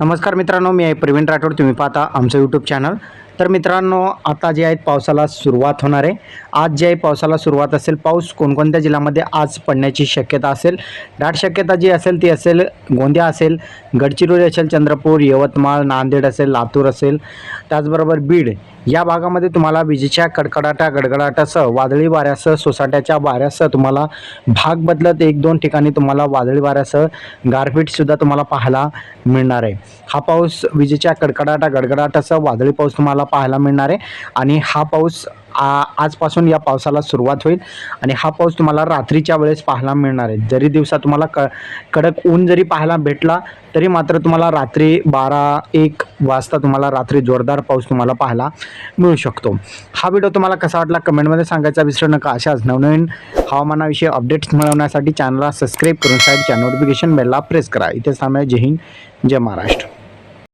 नमस्कार मित्रांनो मी आहे प्रवीण राठोड. तुम्ही पाहता आमचं यूट्यूब चॅनल तर मित्रांनो आता जे आहेत पावसाला सुरुवात होणार आहे. आज जे आहे पावसाला सुरुवात असेल पाऊस कोणकोणत्या जिल्ह्यामध्ये आज पडण्याची शक्यता असेल? दाट शक्यता जी असेल ती असेल गोंदिया असेल गडचिरोली असेल चंद्रपूर यवतमाळ नांदेड असेल लातूर असेल. त्याचबरोबर बीड या भागामध्ये तुम्हाला विजेच्या कडकडाटा गडगडाटासह वादळी वाऱ्यासह सोसाट्याच्या वाऱ्यासह तुम्हाला भाग बदलत एक दोन ठिकाणी तुम्हाला वादळी वाऱ्यासह गारपीटसुद्धा तुम्हाला पाहायला मिळणार आहे. हा पाऊस विजेच्या कडकडाटा गडगडाटासह वादळी पाऊस तुम्हाला पाहायला मिळणार आहे. आणि हा पाऊस आ आजपासून या पावसाला सुरुवात होईल. आणि हा पाऊस तुम्हाला रात्रीच्या वेळेस पाहायला मिळणार आहे. जरी दिवसा तुम्हाला क कडक ऊन जरी पाहायला भेटला तरी मात्र तुम्हाला रात्री बारा एक वाजता तुम्हाला रात्री जोरदार पाऊस तुम्हाला पाहायला मिळू शकतो. हा व्हिडिओ तुम्हाला कसा वाटला कमेंटमध्ये सांगायचा विसरू नका. अशाच नवनवीन हवामानाविषयी अपडेट्स मिळवण्यासाठी चॅनलला सबस्क्राईब करून साईडच्या नोटिफिकेशन बेलला प्रेस करा. इथे थांबा जय हिंद जय महाराष्ट्र.